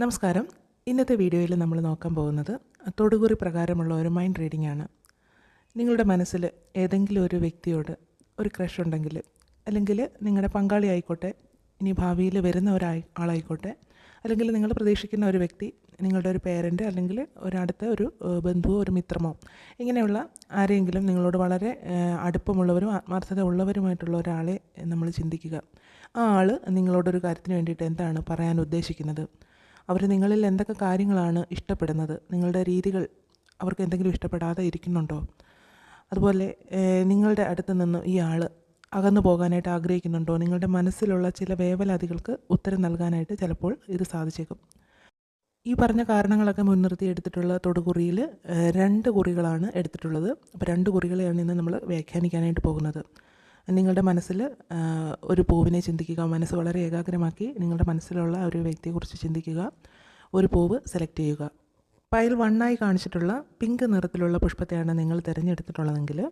നമസ്കാരം. ഇന്നത്തെ വീഡിയോയിൽ നമ്മൾ നോക്കാൻ പോകുന്നത് തൊടുകുറി പ്രകാരമുള്ള ഒരു മൈൻഡ് റീഡിംഗ് ആണ്. നിങ്ങളുടെ മനസ്സിൽ ഏതെങ്കിലും ഒരു വ്യക്തിയോട് ഒരു ക്രഷ് ഉണ്ടെങ്കിൽ അല്ലെങ്കിൽ നിങ്ങളുടെ പങ്കാളി ആയിക്കോട്ടെ ഇനി ഭാവിയിൽ വരുന്ന ഒരാൾ ആളായിക്കോട്ടെ അല്ലെങ്കിൽ നിങ്ങൾ പ്രതീക്ഷിക്കുന്ന ഒരു വ്യക്തി നിങ്ങളുടെ ഒരു പേരന്റ് അല്ലെങ്കിൽ ഒരടുത്ത ഒരു ബന്ധുവോ ഒരു മിത്രമോ ഇങ്ങനെയുള്ള ആരെങ്കിലും നിങ്ങളോട് വളരെ അടുപ്പമുള്ളവരും ആത്മാർത്ഥത ഉള്ളവരുമായിട്ടുള്ള ഒരാളെ നമ്മൾ ചിന്തിക്കുക. ആ ആൾ നിങ്ങളോടൊരു കാര്യത്തിന് വേണ്ടിയിട്ട് എന്താണ് പറയാൻ ഉദ്ദേശിക്കുന്നത്? അവർ നിങ്ങളിൽ എന്തൊക്കെ കാര്യങ്ങളാണ് ഇഷ്ടപ്പെടുന്നത്? നിങ്ങളുടെ രീതികൾ അവർക്ക് എന്തെങ്കിലും ഇഷ്ടപ്പെടാതെ ഇരിക്കുന്നുണ്ടോ? അതുപോലെ നിങ്ങളുടെ അടുത്ത് നിന്ന് ഈ ആൾ അകന്നു പോകാനായിട്ട് ആഗ്രഹിക്കുന്നുണ്ടോ? നിങ്ങളുടെ മനസ്സിലുള്ള ചില വേവലാതികൾക്ക് ഉത്തരം നൽകാനായിട്ട് ചിലപ്പോൾ ഇത് സാധിച്ചേക്കും. ഈ പറഞ്ഞ കാരണങ്ങളൊക്കെ മുൻനിർത്തി എടുത്തിട്ടുള്ള തൊടുകുറിയിൽ രണ്ട് കുറികളാണ് എടുത്തിട്ടുള്ളത്. അപ്പോൾ രണ്ട് കുറികളെയാണ് ഇന്ന് നമ്മൾ വ്യാഖ്യാനിക്കാനായിട്ട് പോകുന്നത്. നിങ്ങളുടെ മനസ്സിൽ ഒരു പൂവിനെ ചിന്തിക്കുക മനസ്സ് വളരെ ഏകാഗ്രമാക്കി നിങ്ങളുടെ മനസ്സിലുള്ള ഒരു വ്യക്തിയെക്കുറിച്ച് ചിന്തിക്കുക ഒരു പൂവ് സെലക്ട് ചെയ്യുക. പയൽ വണ്ണായി കാണിച്ചിട്ടുള്ള പിങ്ക് നിറത്തിലുള്ള പുഷ്പത്തെയാണ് നിങ്ങൾ തിരഞ്ഞെടുത്തിട്ടുള്ളതെങ്കിൽ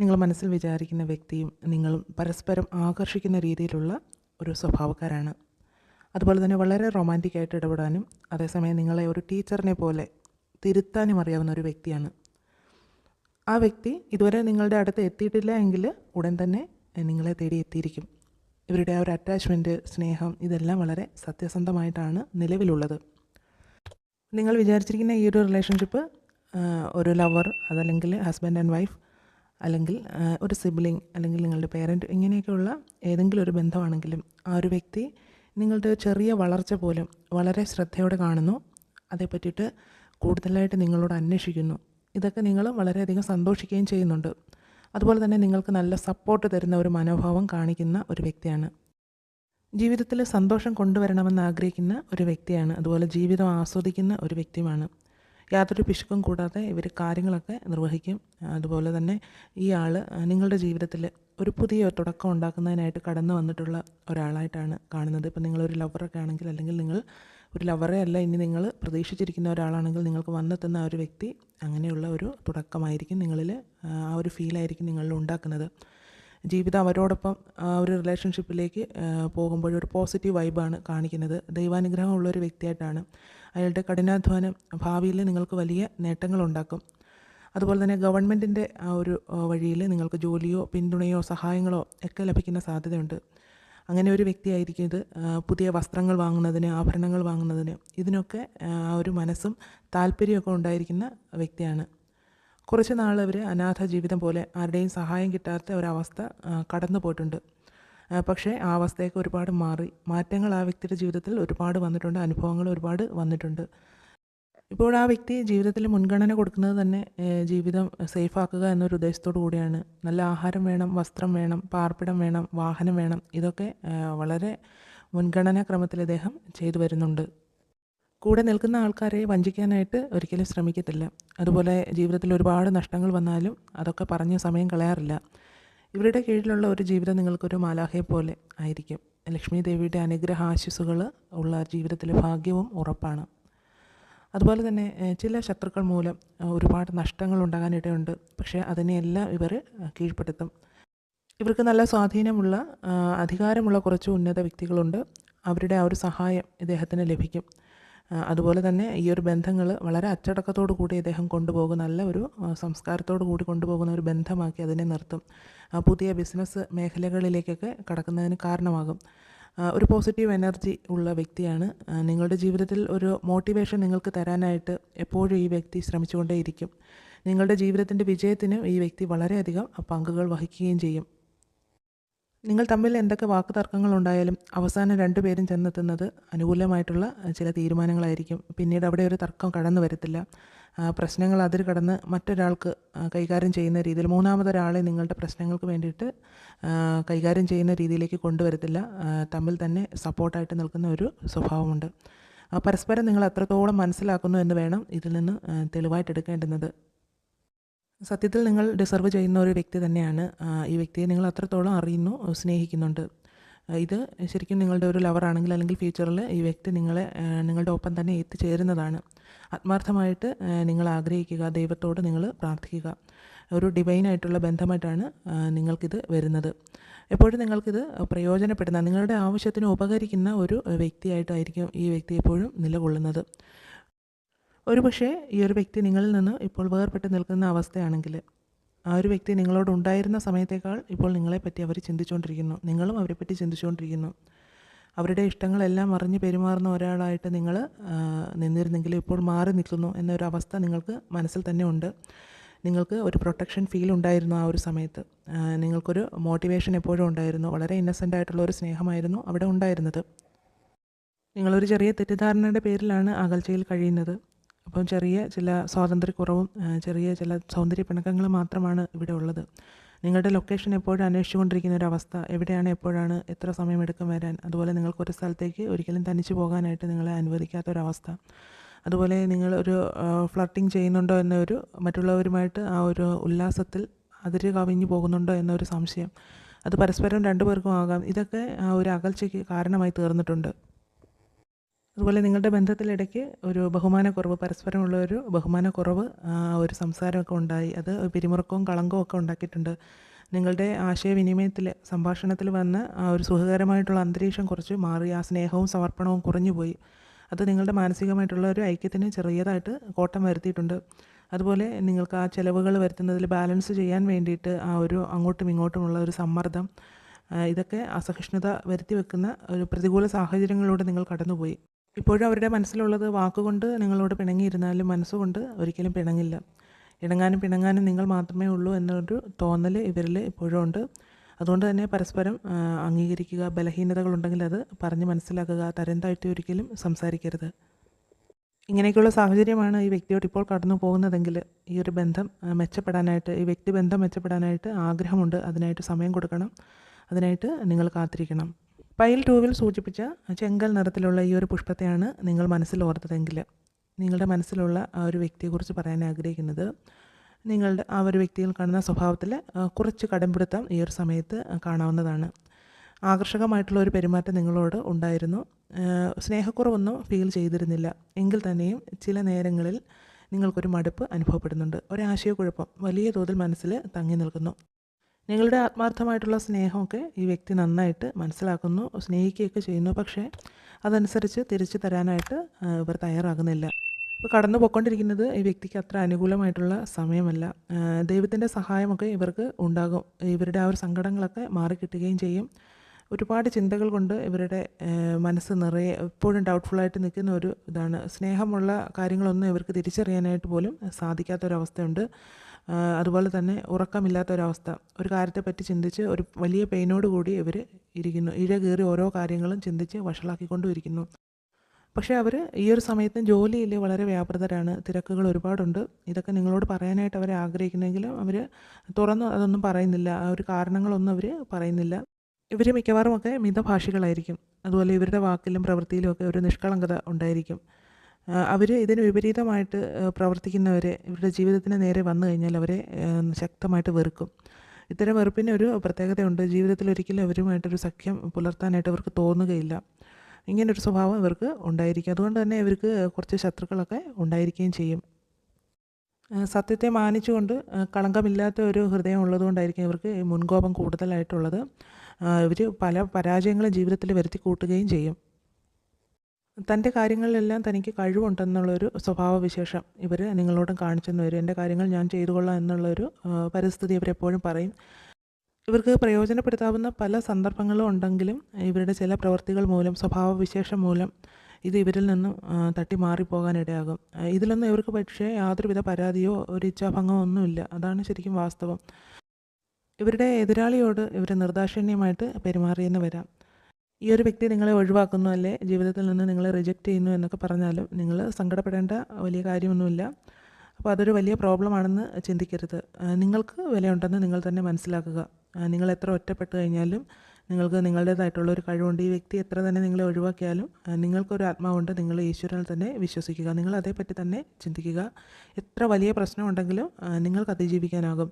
നിങ്ങൾ മനസ്സിൽ വിചാരിക്കുന്ന വ്യക്തിയും നിങ്ങൾ പരസ്പരം ആകർഷിക്കുന്ന രീതിയിലുള്ള ഒരു സ്വഭാവക്കാരാണ്. അതുപോലെ തന്നെ വളരെ റൊമാന്റിക്കായിട്ട് ഇടപെടാനും അതേസമയം നിങ്ങളെ ഒരു ടീച്ചറിനെ പോലെ തിരുത്താനും അറിയാവുന്ന ഒരു വ്യക്തിയാണ് ആ വ്യക്തി ഇതുവരെ നിങ്ങളുടെ അടുത്ത് എത്തിയിട്ടില്ല എങ്കിൽ ഉടൻ തന്നെ നിങ്ങളെ തേടി എത്തിയിരിക്കും. ഇവരുടെ ആ ഒരു അറ്റാച്ച്മെന്റ് സ്നേഹം ഇതെല്ലാം വളരെ സത്യസന്ധമായിട്ടാണ് നിലവിലുള്ളത്. നിങ്ങൾ വിചാരിച്ചിരിക്കുന്ന ഈ ഒരു റിലേഷൻഷിപ്പ് ഒരു ലവർ അതല്ലെങ്കിൽ ഹസ്ബൻഡ് ആൻഡ് വൈഫ് അല്ലെങ്കിൽ ഒരു സിബ്ലിംഗ് അല്ലെങ്കിൽ നിങ്ങളുടെ പേരന്റ് ഇങ്ങനെയൊക്കെയുള്ള ഏതെങ്കിലും ഒരു ബന്ധമാണെങ്കിലും ആ ഒരു വ്യക്തി നിങ്ങളുടെ ചെറിയ വളർച്ച പോലും വളരെ ശ്രദ്ധയോടെ കാണുന്നു. അതേ പറ്റിയിട്ട് കൂടുതലായിട്ട് നിങ്ങളോട് അന്വേഷിക്കുന്നു. ഇതൊക്കെ നിങ്ങൾ വളരെയധികം സന്തോഷിക്കുകയും ചെയ്യുന്നുണ്ട്. അതുപോലെ തന്നെ നിങ്ങൾക്ക് നല്ല സപ്പോർട്ട് തരുന്ന ഒരു മനോഭാവം കാണിക്കുന്ന ഒരു വ്യക്തിയാണ്. ജീവിതത്തിൽ സന്തോഷം കൊണ്ടുവരണമെന്ന് ആഗ്രഹിക്കുന്ന ഒരു വ്യക്തിയാണ്. അതുപോലെ ജീവിതം ആസ്വദിക്കുന്ന ഒരു വ്യക്തിയുമാണ്. യാതൊരു പിശുക്കും കൂടാതെ ഇവർ കാര്യങ്ങളൊക്കെ നിർവഹിക്കും. അതുപോലെ തന്നെ ഈ ആൾ നിങ്ങളുടെ ജീവിതത്തിൽ ഒരു പുതിയ തുടക്കം ഉണ്ടാക്കുന്നതിനായിട്ട് കടന്നു വന്നിട്ടുള്ള ഒരാളായിട്ടാണ് കാണുന്നത്. ഇപ്പം നിങ്ങളൊരു ലവറൊക്കെ ആണെങ്കിൽ അല്ലെങ്കിൽ നിങ്ങൾ ഒരു ലവറെ അല്ല ഇനി നിങ്ങൾ പ്രതീക്ഷിച്ചിരിക്കുന്ന ഒരാളാണെങ്കിൽ നിങ്ങൾക്ക് വന്നെത്തുന്ന ആ ഒരു വ്യക്തി അങ്ങനെയുള്ള ഒരു തുടക്കമായിരിക്കും നിങ്ങളിൽ ആ ഒരു ഫീലായിരിക്കും നിങ്ങളിൽ ഉണ്ടാക്കുന്നത്. ജീവിതം അവരോടൊപ്പം ആ ഒരു റിലേഷൻഷിപ്പിലേക്ക് പോകുമ്പോൾ ഒരു പോസിറ്റീവ് വൈബാണ് കാണിക്കുന്നത്. ദൈവാനുഗ്രഹമുള്ള ഒരു വ്യക്തിയായിട്ടാണ്. അയാളുടെ കഠിനാധ്വാനം ഭാവിയിൽ നിങ്ങൾക്ക് വലിയ നേട്ടങ്ങളുണ്ടാക്കും അതുപോലെ തന്നെ ഗവൺമെന്റിന്റെ ആ ഒരു വഴിയിൽ നിങ്ങൾക്ക് ജോലിയോ പിന്തുണയോ സഹായങ്ങളോ ഒക്കെ ലഭിക്കുന്ന സാധ്യതയുണ്ട്. അങ്ങനെ ഒരു വ്യക്തിയായിരിക്കും ഇത്. പുതിയ വസ്ത്രങ്ങൾ വാങ്ങുന്നതിന് ആഭരണങ്ങൾ വാങ്ങുന്നതിന്. ഇതിനൊക്കെ ഒരു മനസ്സും താല്പര്യമൊക്കെ ഉണ്ടായിരിക്കുന്ന വ്യക്തിയാണ്. കുറച്ച് നാൾ അവർ അനാഥ ജീവിതം പോലെ ആരുടെയും സഹായം കിട്ടാത്ത ഒരവസ്ഥ കടന്നു പോയിട്ടുണ്ട്. പക്ഷേ ആ അവസ്ഥയൊക്കെ ഒരുപാട് മാറി. മാറ്റങ്ങൾ ആ വ്യക്തിയുടെ ജീവിതത്തിൽ ഒരുപാട് വന്നിട്ടുണ്ട്. അനുഭവങ്ങൾ ഒരുപാട് വന്നിട്ടുണ്ട്. ഇപ്പോൾ ആ വ്യക്തി ജീവിതത്തിൽ മുൻഗണന കൊടുക്കുന്നത് തന്നെ ജീവിതം സേഫാക്കുക എന്നൊരു ഉദ്ദേശത്തോടു കൂടിയാണ്. നല്ല ആഹാരം വേണം വസ്ത്രം വേണം പാർപ്പിടം വേണം വാഹനം വേണം ഇതൊക്കെ വളരെ മുൻഗണനാ ക്രമത്തിൽ ചെയ്തു വരുന്നുണ്ട്. കൂടെ നിൽക്കുന്ന ആൾക്കാരെ വഞ്ചിക്കാനായിട്ട് ഒരിക്കലും ശ്രമിക്കത്തില്ല. അതുപോലെ ജീവിതത്തിൽ ഒരുപാട് നഷ്ടങ്ങൾ വന്നാലും അതൊക്കെ പറഞ്ഞ് സമയം കളയാറില്ല. ഇവരുടെ കീഴിലുള്ള ഒരു ജീവിതം നിങ്ങൾക്കൊരു മാലാഹയെ പോലെ ആയിരിക്കും. ലക്ഷ്മി ദേവിയുടെ അനുഗ്രഹ ആശിസുകൾ ഉള്ള ജീവിതത്തിലെ ഭാഗ്യവും ഉറപ്പാണ്. അതുപോലെ തന്നെ ചില ശത്രുക്കൾ മൂലം ഒരുപാട് നഷ്ടങ്ങൾ ഉണ്ടാകാനിടയുണ്ട്. പക്ഷേ അതിനെയെല്ലാം ഇവർ കീഴ്പ്പെടുത്തും. ഇവർക്ക് നല്ല സ്വാധീനമുള്ള അധികാരമുള്ള കുറച്ച് ഉന്നത വ്യക്തികളുണ്ട്. അവരുടെ ആ ഒരു സഹായം ഇദ്ദേഹത്തിന് ലഭിക്കും. അതുപോലെ തന്നെ ഈ ഒരു ബന്ധങ്ങൾ വളരെ അച്ചടക്കത്തോടു കൂടി ഇദ്ദേഹം കൊണ്ടുപോകും. നല്ല ഒരു സംസ്കാരത്തോടു കൂടി കൊണ്ടുപോകുന്ന ഒരു ബന്ധമാക്കി അതിനെ നിർത്തും. പുതിയ ബിസിനസ് മേഖലകളിലേക്കൊക്കെ കടക്കുന്നതിന് കാരണമാകും. ഒരു പോസിറ്റീവ് എനർജി ഉള്ള വ്യക്തിയാണ്. നിങ്ങളുടെ ജീവിതത്തിൽ ഒരു മോട്ടിവേഷൻ നിങ്ങൾക്ക് തരാനായിട്ട് എപ്പോഴും ഈ വ്യക്തി ശ്രമിച്ചുകൊണ്ടേയിരിക്കും. നിങ്ങളുടെ ജീവിതത്തിന്റെ വിജയത്തിന് ഈ വ്യക്തി വളരെയധികം പങ്കുകൾ വഹിക്കുകയും ചെയ്യും. നിങ്ങൾ തമ്മിൽ എന്തൊക്കെ വാക്ക് തർക്കങ്ങൾ ഉണ്ടായാലും അവസാനം രണ്ടുപേരും ചെന്നെത്തുന്നത് അനുകൂലമായിട്ടുള്ള ചില തീരുമാനങ്ങളായിരിക്കും. പിന്നീട് അവിടെ ഒരു തർക്കം കടന്നു വരത്തില്ല. പ്രശ്നങ്ങൾ അതിർ കടന്ന് മറ്റൊരാൾക്ക് കൈകാര്യം ചെയ്യുന്ന രീതിയിൽ മൂന്നാമതൊരാളെ നിങ്ങളുടെ പ്രശ്നങ്ങൾക്ക് വേണ്ടിയിട്ട് കൈകാര്യം ചെയ്യുന്ന രീതിയിലേക്ക് കൊണ്ടുവരത്തില്ല. തമ്മിൽ തന്നെ സപ്പോർട്ടായിട്ട് നിൽക്കുന്ന ഒരു സ്വഭാവമുണ്ട്. പരസ്പരം നിങ്ങൾ അത്രത്തോളം മനസ്സിലാക്കുന്നു എന്ന് വേണം ഇതിൽ നിന്ന് തെളിവായിട്ട് എടുക്കേണ്ടുന്നത്. സത്യത്തിൽ നിങ്ങൾ ഡിസർവ് ചെയ്യുന്ന ഒരു വ്യക്തി തന്നെയാണ്. ഈ വ്യക്തിയെ നിങ്ങൾ അത്രത്തോളം അറിയുന്നു സ്നേഹിക്കുന്നുണ്ട്. ഇത് ശരിക്കും നിങ്ങളുടെ ഒരു ലവറാണെങ്കിൽ അല്ലെങ്കിൽ ഫ്യൂച്ചറിൽ ഈ വ്യക്തി നിങ്ങളെ നിങ്ങളുടെ ഒപ്പം തന്നെ എത്തിച്ചേരുന്നതാണ്. ആത്മാർത്ഥമായിട്ട് നിങ്ങൾ ആഗ്രഹിക്കുക ദൈവത്തോട് നിങ്ങൾ പ്രാർത്ഥിക്കുക. ഒരു ഡിവൈനായിട്ടുള്ള ബന്ധമായിട്ടാണ് നിങ്ങൾക്കിത് വരുന്നത്. എപ്പോഴും നിങ്ങൾക്കിത് പ്രയോജനപ്പെടുന്ന നിങ്ങളുടെ ആവശ്യത്തിന് ഉപകരിക്കുന്ന ഒരു വ്യക്തിയായിട്ടായിരിക്കും ഈ വ്യക്തി എപ്പോഴും നിലകൊള്ളുന്നത്. ഒരുപക്ഷേ ഈ ഒരു വ്യക്തി നിങ്ങളിൽ നിന്ന് ഇപ്പോൾ വേർപെട്ട് നിൽക്കുന്ന അവസ്ഥയാണെങ്കിൽ ആ ഒരു വ്യക്തി നിങ്ങളോട് ഉണ്ടായിരുന്ന സമയത്തേക്കാൾ ഇപ്പോൾ നിങ്ങളെപ്പറ്റി അവർ ചിന്തിച്ചുകൊണ്ടിരിക്കുന്നു നിങ്ങളും അവരെപ്പറ്റി ചിന്തിച്ചുകൊണ്ടിരിക്കുന്നു അവരുടെ ഇഷ്ടങ്ങളെല്ലാം അറിഞ്ഞ് പെരുമാറുന്ന ഒരാളായിട്ട് നിങ്ങൾ നിന്നിരുന്നെങ്കിലും ഇപ്പോൾ മാറി നിൽക്കുന്നു എന്നൊരവസ്ഥ നിങ്ങൾക്ക് മനസ്സിൽ തന്നെ ഉണ്ട്. നിങ്ങൾക്ക് ഒരു പ്രൊട്ടക്ഷൻ ഫീൽ ഉണ്ടായിരുന്നു ആ ഒരു സമയത്ത്. നിങ്ങൾക്കൊരു മോട്ടിവേഷൻ എപ്പോഴും ഉണ്ടായിരുന്നു. വളരെ ഇന്നസെന്റ് ആയിട്ടുള്ള ഒരു സ്നേഹമായിരുന്നു അവിടെ ഉണ്ടായിരുന്നത്. നിങ്ങളൊരു ചെറിയ തെറ്റിദ്ധാരണയുടെ പേരിലാണ് അകൽച്ചയിൽ കഴിയുന്നത്. അപ്പം ചെറിയ ചില സ്വാതന്ത്ര്യക്കുറവും ചെറിയ ചില സൗന്ദര്യ പിണക്കങ്ങൾ മാത്രമാണ് ഇവിടെ ഉള്ളത്. നിങ്ങളുടെ ലൊക്കേഷൻ എപ്പോഴും അന്വേഷിച്ചുകൊണ്ടിരിക്കുന്ന ഒരു അവസ്ഥ എവിടെയാണ് എപ്പോഴാണ് എത്ര സമയം എടുക്കും വരാൻ? അതുപോലെ നിങ്ങൾക്കൊരു സ്ഥലത്തേക്ക് ഒരിക്കലും തനിച്ചു പോകാനായിട്ട് നിങ്ങളെ അനുവദിക്കാത്ത അനുവദിക്കാത്തൊരവസ്ഥ. അതുപോലെ നിങ്ങൾ ഒരു ഫ്ലർട്ടിങ് ചെയ്യുന്നുണ്ടോ എന്നൊരു മറ്റുള്ളവരുമായിട്ട് ആ ഒരു ഉല്ലാസത്തിൽ അതിര് കവിഞ്ഞു പോകുന്നുണ്ടോ എന്നൊരു സംശയം. അത് പരസ്പരം രണ്ടുപേർക്കും ആകാം. ഇതൊക്കെ ആ ഒരു അകൽച്ചയ്ക്ക് കാരണമായി തീർന്നിട്ടുണ്ട്. അതുപോലെ നിങ്ങളുടെ ബന്ധത്തിലിടയ്ക്ക് ഒരു ബഹുമാനക്കുറവ് പരസ്പരമുള്ള ഒരു ബഹുമാനക്കുറവ് ഒരു സംസാരമൊക്കെ ഉണ്ടായി. അത് പിരിമുറുക്കവും കളങ്കവും ഒക്കെ ഉണ്ടാക്കിയിട്ടുണ്ട്. നിങ്ങളുടെ ആശയവിനിമയത്തിൽ സംഭാഷണത്തിൽ വന്ന ആ ഒരു സുഖകരമായിട്ടുള്ള അന്തരീക്ഷം കുറച്ച് മാറി ആ സ്നേഹവും സമർപ്പണവും കുറഞ്ഞുപോയി അത് നിങ്ങളുടെ മാനസികമായിട്ടുള്ള ഒരു ഐക്യത്തിന് ചെറിയതായിട്ട് കോട്ടം വരുത്തിയിട്ടുണ്ട്. അതുപോലെ നിങ്ങൾക്ക് ആ ചിലവുകൾ വരുത്തുന്നതിൽ ബാലൻസ് ചെയ്യാൻ വേണ്ടിയിട്ട് ആ ഒരു അങ്ങോട്ടും ഇങ്ങോട്ടുമുള്ള ഒരു സമ്മർദ്ദം ഇതൊക്കെ അസഹിഷ്ണുത വരുത്തി വെക്കുന്ന ഒരു പ്രതികൂല സാഹചര്യങ്ങളിലൂടെ നിങ്ങൾ കടന്നുപോയി. ഇപ്പോഴും അവരുടെ മനസ്സിലുള്ളത് വാക്കുകൊണ്ട് നിങ്ങളോട് പിണങ്ങിയിരുന്നാലും മനസ്സുകൊണ്ട് ഒരിക്കലും പിണങ്ങില്ല. ഇണങ്ങാനും പിണങ്ങാനും നിങ്ങൾ മാത്രമേ ഉള്ളൂ എന്നൊരു തോന്നൽ ഇവരിൽ ഇപ്പോഴും ഉണ്ട്. അതുകൊണ്ട് തന്നെ പരസ്പരം അംഗീകരിക്കുക ബലഹീനതകളുണ്ടെങ്കിൽ അത് പറഞ്ഞ് മനസ്സിലാക്കുക തരം താഴ്ത്തി ഒരിക്കലും സംസാരിക്കരുത്. ഇങ്ങനെയൊക്കെയുള്ള സാഹചര്യമാണ് ഈ വ്യക്തിയോട് ഇപ്പോൾ കടന്നു പോകുന്നതെങ്കിൽ ഈ ഒരു ബന്ധം മെച്ചപ്പെടാനായിട്ട് ഈ വ്യക്തി ബന്ധം മെച്ചപ്പെടാനായിട്ട് ആഗ്രഹമുണ്ട്. അതിനായിട്ട് സമയം കൊടുക്കണം. അതിനായിട്ട് നിങ്ങൾ കാത്തിരിക്കണം. പൈൽ ടൂവിൽ സൂചിപ്പിച്ച ചെങ്കൽ നിറത്തിലുള്ള ഈ ഒരു പുഷ്പത്തെയാണ് നിങ്ങൾ മനസ്സിൽ ഓർത്തതെങ്കിൽ നിങ്ങളുടെ മനസ്സിലുള്ള ആ ഒരു വ്യക്തിയെക്കുറിച്ച് പറയാൻ ആഗ്രഹിക്കുന്നത് നിങ്ങളുടെ ആ ഒരു വ്യക്തിയിൽ കാണുന്ന സ്വഭാവത്തിൽ കുറച്ച് കടമ്പിടുത്തം ഈ ഒരു സമയത്ത് കാണാവുന്നതാണ്. ആകർഷകമായിട്ടുള്ള ഒരു പെരുമാറ്റം നിങ്ങളോട് ഉണ്ടായിരുന്നു. സ്നേഹക്കുറവൊന്നും ഫീൽ ചെയ്തിരുന്നില്ല. എങ്കിൽ തന്നെയും ചില നേരങ്ങളിൽ നിങ്ങൾക്കൊരു മടുപ്പ് അനുഭവപ്പെടുന്നുണ്ട്. ഒരാശയക്കുഴപ്പം വലിയ തോതിൽ മനസ്സിൽ തങ്ങി നിൽക്കുന്നു. നിങ്ങളുടെ ആത്മാർത്ഥമായിട്ടുള്ള സ്നേഹമൊക്കെ ഈ വ്യക്തി നന്നായിട്ട് മനസ്സിലാക്കുന്നു സ്നേഹിക്കുകയൊക്കെ ചെയ്യുന്നു. പക്ഷേ അതനുസരിച്ച് തിരിച്ചു തരാനായിട്ട് ഇവർ തയ്യാറാകുന്നില്ല. ഇപ്പോൾ കടന്നു പോയിക്കൊണ്ടിരിക്കുന്നത് ഈ വ്യക്തിക്ക് അത്ര അനുകൂലമായിട്ടുള്ള സമയമല്ല. ദൈവത്തിന്റെ സഹായമൊക്കെ ഇവർക്ക് ഉണ്ടാകും. ഇവരുടെ ആ ഒരു സങ്കടങ്ങളൊക്കെ മാറിക്കിട്ടുകയും ചെയ്യും. ഒരുപാട് ചിന്തകൾ കൊണ്ട് ഇവരുടെ മനസ്സ് നിറയെ എപ്പോഴും ഡൗട്ട്ഫുള്ളായിട്ട് നിൽക്കുന്ന ഒരു ഇതാണ്. സ്നേഹമുള്ള കാര്യങ്ങളൊന്നും ഇവർക്ക് തിരിച്ചറിയാനായിട്ട് പോലും സാധിക്കാത്തൊരവസ്ഥയുണ്ട്. അതുപോലെ തന്നെ ഉറക്കമില്ലാത്തൊരവസ്ഥ. ഒരു കാര്യത്തെപ്പറ്റി ചിന്തിച്ച് ഒരു വലിയ പെയിനോട് കൂടി ഇവർ ഇരിക്കുന്നു. ഇഴ കീറി ഓരോ കാര്യങ്ങളും ചിന്തിച്ച് വഷളാക്കിക്കൊണ്ടും ഇരിക്കുന്നു. പക്ഷേ അവർ ഈ ഒരു സമയത്ത് ജോലിയിൽ വളരെ വ്യാപൃതരാണ്. തിരക്കുകൾ ഒരുപാടുണ്ട്. ഇതൊക്കെ നിങ്ങളോട് പറയാനായിട്ട് അവർ ആഗ്രഹിക്കുന്നെങ്കിലും അവർ തുറന്ന് അതൊന്നും പറയുന്നില്ല. ആ ഒരു കാരണങ്ങളൊന്നും അവർ പറയുന്നില്ല. ഇവർ മിക്കവാറും ഒക്കെ മിതഭാഷികളായിരിക്കും. അതുപോലെ ഇവരുടെ വാക്കിലും പ്രവൃത്തിയിലും ഒക്കെ ഒരു നിഷ്കളങ്കത ഉണ്ടായിരിക്കും. അവർ ഇതിന് വിപരീതമായിട്ട് പ്രവർത്തിക്കുന്നവരെ ഇവരുടെ ജീവിതത്തിന് നേരെ വന്നു കഴിഞ്ഞാൽ അവരെ ശക്തമായിട്ട് വെറുക്കും. ഇത്തരം വെറുപ്പിന് ഒരു പ്രത്യേകതയുണ്ട്. ജീവിതത്തിൽ ഒരിക്കലും അവരുമായിട്ടൊരു സഖ്യം പുലർത്താനായിട്ട് അവർക്ക് തോന്നുകയില്ല. ഇങ്ങനൊരു സ്വഭാവം ഇവർക്ക് ഉണ്ടായിരിക്കും. അതുകൊണ്ട് തന്നെ ഇവർക്ക് കുറച്ച് ശത്രുക്കളൊക്കെ ഉണ്ടായിരിക്കുകയും ചെയ്യും. സത്യത്തെ മാനിച്ചുകൊണ്ട് കളങ്കമില്ലാത്ത ഒരു ഹൃദയം ഉള്ളതുകൊണ്ടായിരിക്കും ഇവർക്ക് മുൻകോപം കൂടുതലായിട്ടുള്ളത്. ഇവർ പല പരാജയങ്ങളും ജീവിതത്തിൽ വരുത്തി കൂട്ടുകയും ചെയ്യും. തന്റെ കാര്യങ്ങളിലെല്ലാം തനിക്ക് കഴിവുണ്ടെന്നുള്ളൊരു സ്വഭാവവിശേഷം ഇവർ നിങ്ങളോടും കാണിച്ചെന്ന് വരും. എന്റെ കാര്യങ്ങൾ ഞാൻ ചെയ്തുകൊള്ളാം എന്നുള്ളൊരു പരിസ്ഥിതി ഇവരെപ്പോഴും പറയും. ഇവർക്ക് പ്രയോജനപ്പെടുത്താവുന്ന പല സന്ദർഭങ്ങളും ഉണ്ടെങ്കിലും ഇവരുടെ ചില പ്രവൃത്തികൾ മൂലം സ്വഭാവവിശേഷം മൂലം ഇത് ഇവരിൽ നിന്നും തട്ടി മാറിപ്പോകാനിടയാകും. ഇതിലൊന്നും ഇവർക്ക് പക്ഷേ യാതൊരുവിധ പരാതിയോ ഒരു ഇച്ഛാഭംഗമോ ഒന്നുമില്ല. അതാണ് ശരിക്കും വാസ്തവം. ഇവരുടെ എതിരാളിയോട് ഇവർ നിർദാക്ഷിണ്യമായിട്ട് പെരുമാറിയെന്ന് വരാം. ഈ ഒരു വ്യക്തി നിങ്ങളെ ഒഴിവാക്കുന്നു അല്ലെ? ജീവിതത്തിൽ നിന്ന് നിങ്ങളെ റിജക്റ്റ് ചെയ്യുന്നു എന്നൊക്കെ പറഞ്ഞാലും നിങ്ങൾ സങ്കടപ്പെടേണ്ട വലിയ കാര്യമൊന്നുമില്ല. അപ്പോൾ അതൊരു വലിയ പ്രോബ്ലമാണെന്ന് ചിന്തിക്കരുത്. നിങ്ങൾക്ക് വിലയുണ്ടെന്ന് നിങ്ങൾ തന്നെ മനസ്സിലാക്കുക. നിങ്ങൾ എത്ര ഒറ്റപ്പെട്ട് കഴിഞ്ഞാലും നിങ്ങൾക്ക് നിങ്ങളുടേതായിട്ടുള്ള ഒരു കഴിവുണ്ട്. ഈ വ്യക്തി എത്ര തന്നെ നിങ്ങളെ ഒഴിവാക്കിയാലും നിങ്ങൾക്കൊരു ആത്മാവുണ്ട്. നിങ്ങൾ ഈശ്വരനിൽ തന്നെ വിശ്വസിക്കുക. നിങ്ങൾ അതേപ്പറ്റി തന്നെ ചിന്തിക്കുക. എത്ര വലിയ പ്രശ്നമുണ്ടെങ്കിലും നിങ്ങൾക്ക് അതിജീവിക്കാനാകും.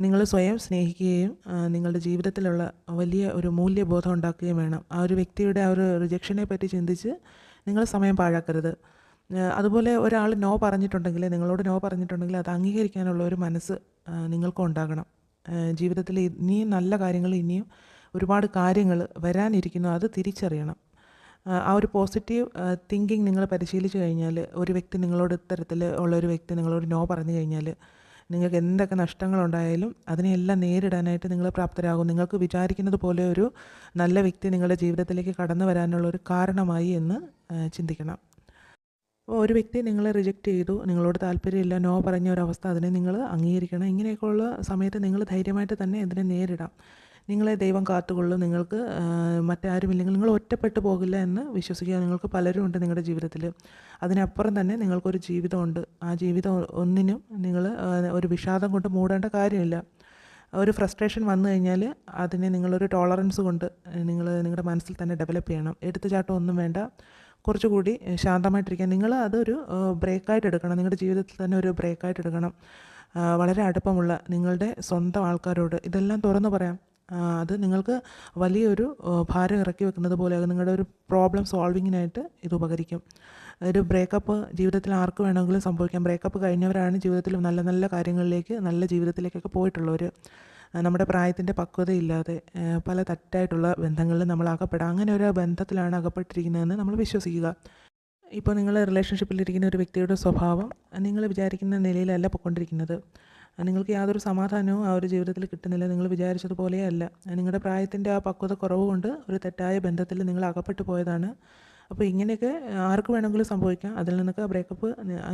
നിങ്ങൾ സ്വയം സ്നേഹിക്കുകയും നിങ്ങളുടെ ജീവിതത്തിലുള്ള വലിയ ഒരു മൂല്യബോധം ഉണ്ടാക്കുകയും വേണം. ആ ഒരു വ്യക്തിയുടെ ആ ഒരു റിജക്ഷനെ പറ്റി ചിന്തിച്ച് നിങ്ങൾ സമയം പാഴാക്കരുത്. അതുപോലെ ഒരാൾ നോ പറഞ്ഞിട്ടുണ്ടെങ്കിൽ നിങ്ങളോട് നോ പറഞ്ഞിട്ടുണ്ടെങ്കിൽ അത് അംഗീകരിക്കാനുള്ള ഒരു മനസ്സ് നിങ്ങൾക്കും ഉണ്ടാകണം. ജീവിതത്തിൽ ഇനിയും നല്ല കാര്യങ്ങൾ ഇനിയും ഒരുപാട് കാര്യങ്ങൾ വരാനിരിക്കുന്നു അത് തിരിച്ചറിയണം. ആ ഒരു പോസിറ്റീവ് തിങ്കിങ് നിങ്ങൾ പരിശീലിച്ചു കഴിഞ്ഞാൽ ഒരു വ്യക്തി നിങ്ങളോട് ഇത്തരത്തിൽ ഉള്ള ഒരു വ്യക്തി നിങ്ങളോട് നോ പറഞ്ഞു കഴിഞ്ഞാൽ നിങ്ങൾക്ക് എന്തൊക്കെ നഷ്ടങ്ങളുണ്ടായാലും അതിനെയെല്ലാം നേരിടാനായിട്ട് നിങ്ങൾ പ്രാപ്തരാകും. നിങ്ങൾക്ക് വിചാരിക്കുന്നത് പോലെ ഒരു നല്ല വ്യക്തി നിങ്ങളുടെ ജീവിതത്തിലേക്ക് കടന്നു വരാനുള്ള ഒരു കാരണമായി എന്ന് ചിന്തിക്കണം. അപ്പോൾ ഒരു വ്യക്തി നിങ്ങളെ റിജക്റ്റ് ചെയ്തു നിങ്ങളോട് താല്പര്യമില്ല നോ പറഞ്ഞ ഒരവസ്ഥ അതിനെ നിങ്ങൾ അംഗീകരിക്കണം. ഇങ്ങനെയൊക്കെയുള്ള സമയത്ത് നിങ്ങൾ ധൈര്യമായിട്ട് തന്നെ അതിനെ നേരിടാം. നിങ്ങളെ ദൈവം കാത്തുകൊള്ളും. നിങ്ങൾക്ക് മറ്റാരും മറ്റാരുമില്ലെങ്കിൽ നിങ്ങൾ ഒറ്റപ്പെട്ടു പോകില്ല എന്ന് വിശ്വസിക്കുക. നിങ്ങൾക്ക് പലരും ഉണ്ട് നിങ്ങളുടെ ജീവിതത്തിൽ അതിനപ്പുറം തന്നെ നിങ്ങൾക്കൊരു ജീവിതമുണ്ട്. ആ ജീവിതം ഒന്നിനും നിങ്ങൾ ഒരു വിഷാദം കൊണ്ട് മൂടേണ്ട കാര്യമില്ല. ഒരു ഫ്രസ്ട്രേഷൻ വന്നു കഴിഞ്ഞാൽ അതിനെ നിങ്ങളൊരു ടോളറൻസ് കൊണ്ട് നിങ്ങൾ നിങ്ങളുടെ മനസ്സിൽ തന്നെ ഡെവലപ്പ് ചെയ്യണം. എടുത്തുചാട്ടം ഒന്നും വേണ്ട. കുറച്ചുകൂടി ശാന്തമായിട്ടിരിക്കാൻ നിങ്ങൾ അതൊരു ബ്രേക്കായിട്ട് എടുക്കണം. നിങ്ങളുടെ ജീവിതത്തിൽ തന്നെ ഒരു ബ്രേക്കായിട്ട് എടുക്കണം. വളരെ അടുപ്പമുള്ള നിങ്ങളുടെ സ്വന്തം ആൾക്കാരോട് ഇതെല്ലാം തുറന്നു പറയാം. അത് നിങ്ങൾക്ക് വലിയൊരു ഭാരം ഇറക്കി വെക്കുന്നത് പോലെയാകും നിങ്ങളുടെ ഒരു പ്രോബ്ലം സോൾവിങ്ങിനായിട്ട് ഇത് ഉപകരിക്കും. ഒരു ബ്രേക്കപ്പ് ജീവിതത്തിൽ ആർക്ക് വേണമെങ്കിലും സംഭവിക്കാം. ബ്രേക്കപ്പ് കഴിഞ്ഞവരാണ് ജീവിതത്തിൽ നല്ല നല്ല കാര്യങ്ങളിലേക്ക് നല്ല ജീവിതത്തിലേക്കൊക്കെ പോയിട്ടുള്ളവർ നമ്മുടെ പ്രായത്തിന്റെ പക്വതയില്ലാതെ പല തെറ്റായിട്ടുള്ള ബന്ധങ്ങളിൽ നമ്മൾ അകപ്പെടുക അങ്ങനെ ഒരു ബന്ധത്തിലാണ് അകപ്പെട്ടിരിക്കുന്നതെന്ന് നമ്മൾ വിശ്വസിക്കുക. ഇപ്പോൾ നിങ്ങൾ റിലേഷൻഷിപ്പിലിരിക്കുന്ന ഒരു വ്യക്തിയുടെ സ്വഭാവം നിങ്ങൾ വിചാരിക്കുന്ന നിലയിലല്ല പൊയ്ക്കൊണ്ടിരിക്കുന്നത് നിങ്ങൾക്ക് യാതൊരു സമാധാനവും ആ ഒരു ജീവിതത്തിൽ കിട്ടുന്നില്ല. നിങ്ങൾ വിചാരിച്ചതുപോലെയല്ല നിങ്ങളുടെ പ്രായത്തിന്റെ ആ പക്വത കുറവ് കൊണ്ട് ഒരു തെറ്റായ ബന്ധത്തിൽ നിങ്ങൾ അകപ്പെട്ടു പോയതാണ്. അപ്പോൾ ഇങ്ങനെയൊക്കെ ആർക്ക് വേണമെങ്കിലും സംഭവിക്കാം. അതിൽ നിന്നൊക്കെ ബ്രേക്കപ്പ്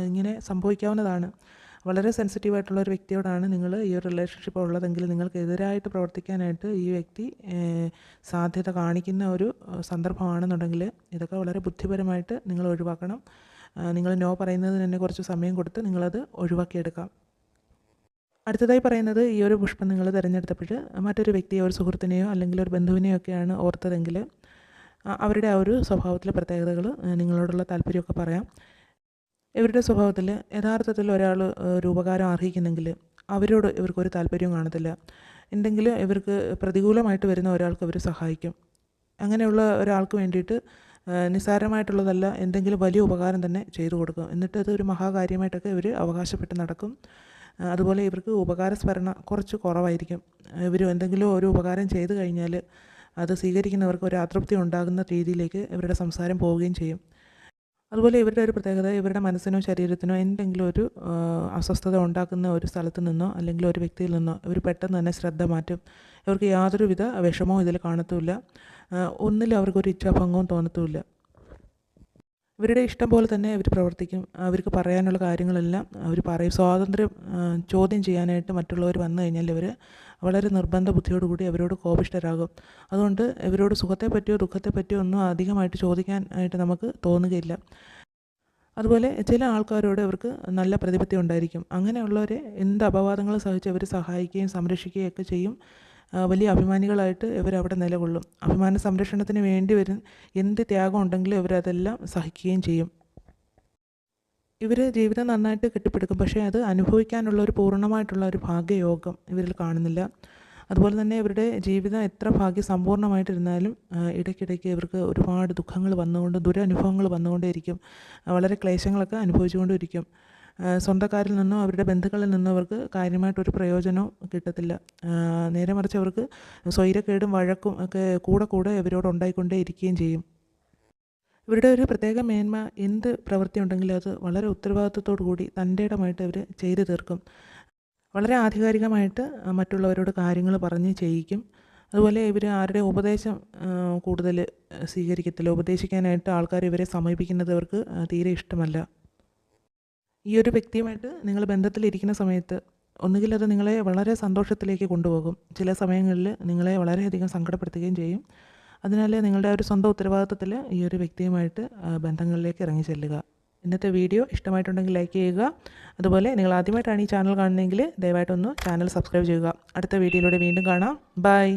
ഇങ്ങനെ സംഭവിക്കാവുന്നതാണ്. വളരെ സെൻസിറ്റീവ് ആയിട്ടുള്ള ഒരു വ്യക്തിയോടാണ് നിങ്ങൾ ഈ ഒരു റിലേഷൻഷിപ്പ് ഉള്ളതെങ്കിൽ നിങ്ങൾക്ക് എതിരായിട്ട് പ്രവർത്തിക്കാനായിട്ട് ഈ വ്യക്തി സാധ്യത കാണിക്കുന്ന ഒരു സന്ദർഭമാണെന്നുണ്ടെങ്കിൽ ഇതൊക്കെ വളരെ ബുദ്ധിപരമായിട്ട് നിങ്ങൾ ഒഴിവാക്കണം. നിങ്ങൾ നോ പറയുന്നതിന് തന്നെ കുറച്ച് സമയം കൊടുത്ത് നിങ്ങളത് ഒഴിവാക്കിയെടുക്കാം. അടുത്തതായി പറയുന്നത് ഈ ഒരു പുഷ്പം നിങ്ങൾ തിരഞ്ഞെടുത്തപ്പോൾ മറ്റൊരു വ്യക്തിയോ ഒരു സുഹൃത്തിനെയോ അല്ലെങ്കിൽ ഒരു ബന്ധുവിനെയോ ഒക്കെയാണ് ഓർത്തതെങ്കിൽ അവരുടെ ആ ഒരു സ്വഭാവത്തിലെ പ്രത്യേകതകൾ നിങ്ങളോടുള്ള താല്പര്യമൊക്കെ പറയാം. ഇവരുടെ സ്വഭാവത്തിൽ യഥാർത്ഥത്തിൽ ഒരാൾ രൂപകാരം അർഹിക്കുന്നെങ്കിൽ അവരോട് ഇവർക്കൊരു താല്പര്യവും കാണത്തില്ല. എന്തെങ്കിലും ഇവർക്ക് പ്രതികൂലമായിട്ട് വരുന്ന ഒരാൾക്ക് അവർ സഹായിക്കും. അങ്ങനെയുള്ള ഒരാൾക്ക് വേണ്ടിയിട്ട് നിസ്സാരമായിട്ടുള്ളതല്ല എന്തെങ്കിലും വലിയ ഉപകാരം തന്നെ ചെയ്തു കൊടുക്കും. എന്നിട്ട് അത് ഒരു മഹാകാര്യമായിട്ടൊക്കെ ഇവർ അവകാശപ്പെട്ട് നടക്കും. അതുപോലെ ഇവർക്ക് ഉപകാരസ്മരണ കുറച്ച് കുറവായിരിക്കും. ഇവർ എന്തെങ്കിലും ഒരു ഉപകാരം ചെയ്തു കഴിഞ്ഞാൽ അത് സ്വീകരിക്കുന്നവർക്ക് ഒരു അതൃപ്തി ഉണ്ടാകുന്ന രീതിയിലേക്ക് ഇവരുടെ സംസാരം പോവുകയും ചെയ്യും. അതുപോലെ ഇവരുടെ ഒരു പ്രത്യേകത ഇവരുടെ മനസ്സിനോ ശരീരത്തിനോ എന്തെങ്കിലും ഒരു അസ്വസ്ഥത ഉണ്ടാക്കുന്ന ഒരു സ്ഥലത്ത് നിന്നോ അല്ലെങ്കിൽ ഒരു വ്യക്തിയിൽ നിന്നോ ഇവർ പെട്ടെന്ന് തന്നെ ശ്രദ്ധ മാറ്റും. ഇവർക്ക് യാതൊരുവിധ വിഷമവും ഇതിൽ കാണത്തുമില്ല. ഒന്നിലും അവർക്കൊരു ഇച്ഛാഭംഗവും തോന്നത്തുമില്ല. ഇവരുടെ ഇഷ്ടം പോലെ തന്നെ അവർ പ്രവർത്തിക്കും. അവർക്ക് പറയാനുള്ള കാര്യങ്ങളെല്ലാം അവർ പറയും. സ്വാതന്ത്ര്യം ചോദ്യം ചെയ്യാനായിട്ട് മറ്റുള്ളവർ വന്നു കഴിഞ്ഞാൽ ഇവർ വളരെ നിർബന്ധ ബുദ്ധിയോടുകൂടി അവരോട് കോപിഷ്ടരാകും അതുകൊണ്ട് ഇവരോട് സുഖത്തെ പറ്റിയോ ദുഃഖത്തെ പറ്റിയോ ഒന്നും അധികമായിട്ട് ചോദിക്കാൻ ആയിട്ട് നമുക്ക് തോന്നുകയില്ല. അതുപോലെ ചില ആൾക്കാരോട് അവർക്ക് നല്ല പ്രതിപത്തി ഉണ്ടായിരിക്കും. അങ്ങനെയുള്ളവരെ എന്ത് അപവാദങ്ങൾ സഹിച്ച് അവർ സഹായിക്കുകയും സംരക്ഷിക്കുകയും ഒക്കെ ചെയ്യും. വലിയ അഭിമാനികളായിട്ട് ഇവരവിടെ നിലകൊള്ളും. അഭിമാന സംരക്ഷണത്തിന് വേണ്ടി വരും എന്ത് ത്യാഗം ഉണ്ടെങ്കിലും ഇവരതെല്ലാം സഹിക്കുകയും ചെയ്യും. ഇവർ ജീവിതം നന്നായിട്ട് കെട്ടിപ്പടുക്കും പക്ഷേ അത് അനുഭവിക്കാനുള്ള ഒരു പൂർണമായിട്ടുള്ള ഒരു ഭാഗ്യയോഗം ഇവരിൽ കാണുന്നില്ല. അതുപോലെ തന്നെ ഇവരുടെ ജീവിതം എത്ര ഭാഗ്യ സമ്പൂർണമായിട്ടിരുന്നാലും ഇടയ്ക്കിടയ്ക്ക് ഇവർക്ക് ഒരുപാട് ദുഃഖങ്ങൾ വന്നുകൊണ്ട് ദുരനുഭവങ്ങൾ വന്നുകൊണ്ടേയിരിക്കും. വളരെ ക്ലേശങ്ങളൊക്കെ അനുഭവിച്ചുകൊണ്ടിരിക്കും. സ്വന്തക്കാരിൽ നിന്നോ അവരുടെ ബന്ധുക്കളിൽ നിന്നോ അവർക്ക് കാര്യമായിട്ടൊരു പ്രയോജനവും കിട്ടത്തില്ല. നേരെ മറിച്ച് അവർക്ക് സ്വൈരക്കേടും വഴക്കും ഒക്കെ കൂടെ കൂടെ ഇവരോട് ഉണ്ടായിക്കൊണ്ടേ ഇരിക്കുകയും ചെയ്യും. ഇവരുടെ ഒരു പ്രത്യേക മേന്മ എന്ത് പ്രവൃത്തി ഉണ്ടെങ്കിലും അത് വളരെ ഉത്തരവാദിത്വത്തോടു കൂടി തന്റെ ഇടമായിട്ട് ഇവർ ചെയ്തു തീർക്കും. വളരെ ആധികാരികമായിട്ട് മറ്റുള്ളവരോട് കാര്യങ്ങൾ പറഞ്ഞ് ചെയ്യിക്കും. അതുപോലെ ഇവർ ആരുടെ ഉപദേശം കൂടുതൽ സ്വീകരിക്കത്തില്ല. ഉപദേശിക്കാനായിട്ട് ആൾക്കാർ ഇവരെ സമീപിക്കുന്നത് അവർക്ക് തീരെ ഇഷ്ടമല്ല. ഈ ഒരു വ്യക്തിയുമായിട്ട് നിങ്ങൾ ബന്ധത്തിലിരിക്കുന്ന സമയത്ത് ഒന്നുകിൽ അത് നിങ്ങളെ വളരെ സന്തോഷത്തിലേക്ക് കൊണ്ടുപോകും. ചില സമയങ്ങളിൽ നിങ്ങളെ വളരെയധികം സങ്കടപ്പെടുത്തുകയും ചെയ്യും. അതിനാൽ നിങ്ങളുടെ ഒരു സ്വന്തം ഉത്തരവാദിത്വത്തിൽ ഈ ഒരു വ്യക്തിയുമായിട്ട് ബന്ധങ്ങളിലേക്ക് ഇറങ്ങി ചെല്ലുക. ഇന്നത്തെ വീഡിയോ ഇഷ്ടമായിട്ടുണ്ടെങ്കിൽ ലൈക്ക് ചെയ്യുക. അതുപോലെ നിങ്ങൾ ആദ്യമായിട്ടാണ് ഈ ചാനൽ കാണുന്നതെങ്കിൽ ദയവായിട്ടൊന്ന് ചാനൽ സബ്സ്ക്രൈബ് ചെയ്യുക. അടുത്ത വീഡിയോയിലൂടെ വീണ്ടും കാണാം. ബൈ.